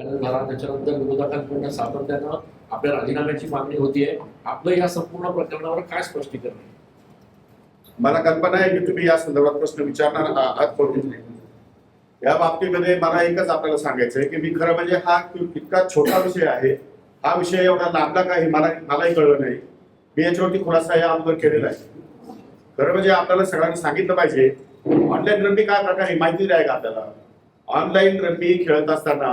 आणि झाला त्याच्यानंतर विरोधकांकडून सातत्यानं आपल्या राजीनाम्याची मागणी होतीये. आपलं या संपूर्ण प्रकरणावर काय स्पष्टीकरण आहे? मला कल्पना आहे की तुम्ही या संदर्भात प्रश्न विचारणार आहात कोणीच या बाबतीमध्ये मला एकच आपल्याला सांगायचं आहे की मी खरं म्हणजे हा इतका छोटा विषय आहे. हा विषय एवढा लांबला काही मला मलाही कळलं नाही. मी याच्यावरती खुलासा या अगोदर केलेला आहे. खरं म्हणजे आपल्याला सगळ्यांना सांगितलं पाहिजे ऑनलाईन रम्मी काय प्रकार आहे माहिती नाही का आपल्याला? ऑनलाईन रम्मी खेळत असताना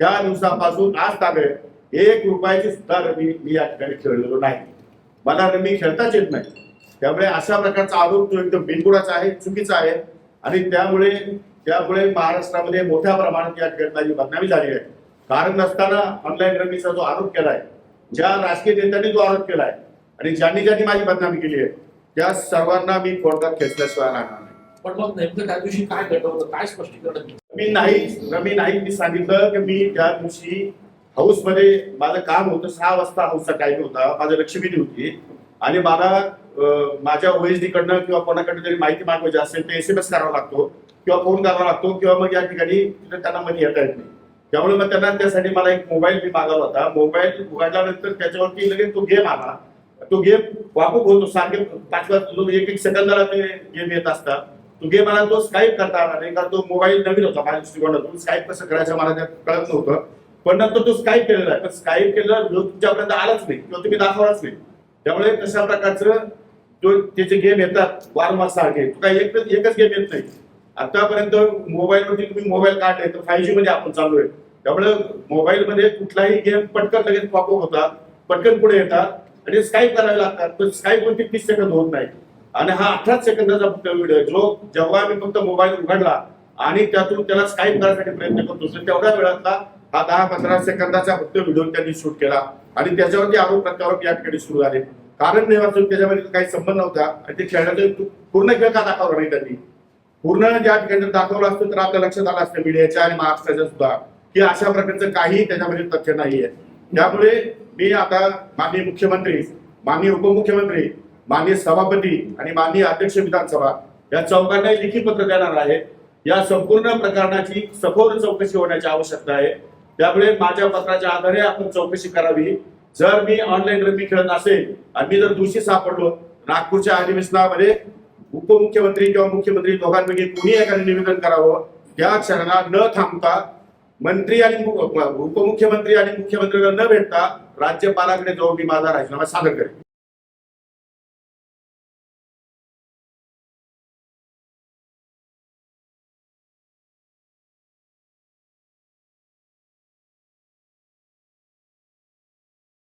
त्या दिवसापासून आज ताब्यात एक रुपयाची सुद्धा रमी मी या ठिकाणी खेळलेलो नाही. मला रमी खेळताच येत नाही. त्यामुळे अशा प्रकारचा आरोप तो एकदम बिनबुडाचा आहे चुकीचा आहे. आणि त्यामुळे त्यामुळे महाराष्ट्रामध्ये मोठ्या प्रमाणात या ठिकाणी बदनामी झाली आहे. कारण नसताना ऑनलाईन रमीचा जो आरोप केलाय ज्या राजकीय नेत्यांनी जो आरोप केलाय आणि ज्यांनी ज्यांनी माझी बदनामी केली आहे त्या सर्वांना मी कोर्टात खेचल्याशिवाय राहणार नाही. पण मग नेमकं त्या दिवशी काय घडवलं काय स्पष्टीकरण? मी नाही रमी नाही मी सांगितलं की मी त्या दिवशी हाऊसमध्ये माझं काम होतं सहा वाजता हाऊसचा टाइम होता माझं लक्ष्मीनी होती. आणि मला माझ्या ओएसडी कडनं किंवा कोणाकडनं जरी माहिती मागवायची असेल तर एस एम एस करावा लागतो किंवा फोन करावा लागतो किंवा मग या ठिकाणी तिथे त्यांना मध्ये येता येत नाही. त्यामुळे मग त्यांना त्यासाठी मला एक मोबाईल मी मागवला होता. मोबाईल उघडल्यानंतर त्याच्यावरती लगेच तो गेम आला. तो गेम वापू होतो सारखे पाच पाच एक एक सेकंदाला ते गेम येत असतात. तो गेम मला तो स्काईप करता आला नाही कारण तो मोबाईल नवीन होता माझ्या दृष्टिकोनातून. स्काईप कसं करायचं मला त्यात कळत नव्हतं. पण नंतर तो स्काईप केलेला आहे. पण स्काईप केलेला जो तुमच्यापर्यंत आलाच नाही किंवा तुम्ही दाखवलाच नाही. त्यामुळे तशा प्रकारचं जो त्याचे गेम येतात वारंवार सारखे तो काही एक एकच गेम येत नाही. आतापर्यंत मोबाईलवरती तुम्ही मोबाईल काढले तर फाय जी मध्ये आपण चालू आहे त्यामुळे मोबाईलमध्ये कुठलाही गेम पटकन लगेच पॉपअप होतात पटकन पुढे येतात आणि स्काईप करावे लागतात. पण स्काईप वरती तीस सेकंद होत नाही. आणि हा अठराच सेकंदाचा फक्त व्हिडिओ जो जेव्हा मी फक्त मोबाईल उघडला आणि त्यातून त्याला स्काईप करायसाठी प्रयत्न करतो तर तेवढ्या वेळातला हा दहा पंधरा सेकंदाचा फक्त व्हिडिओ त्यांनी शूट केला. आणि त्याच्यावरती आरोप प्रत्यारोप या ठिकाणी सुरू झाले. कारण नाही वाचून त्याच्यामध्ये काही संबंध नव्हता आणि ते खेळण्याचा पूर्ण खेळ का दाखवला नाही त्यांनी? पूर्ण ज्या ठिकाणी दाखवलं असतं तर आपल्या लक्षात आलं असतं मीडियाच्या आणि महाराष्ट्राच्या सुद्धा की अशा प्रकारचं काही त्याच्यामध्ये तथ्य नाहीये. त्यामुळे मी आता माननीय मुख्यमंत्री माननीय उपमुख्यमंत्री माननीय सभापती आणि माननीय अध्यक्ष विधानसभा या चौघांना लिखित पत्र देणार आहे. या संपूर्ण प्रकरणाची सखोल चौकशी होण्याची आवश्यकता आहे. त्यामुळे माझ्या पत्राच्या आधारे आपण चौकशी करावी. जर मी ऑनलाईन रमी खेळत असेल आणि मी जर दोषी सापडलो नागपूरच्या अधिवेशनामध्ये उपमुख्यमंत्री किंवा मुख्यमंत्री दोघांपैकी कुणी एकाने निवेदन करावं त्या क्षणाला न थांबता मंत्री आणि उपमुख्यमंत्री आणि मुख्यमंत्र्यांना न भेटता राज्यपालाकडे जाऊन मी माझा राजीनामा सादर करेन.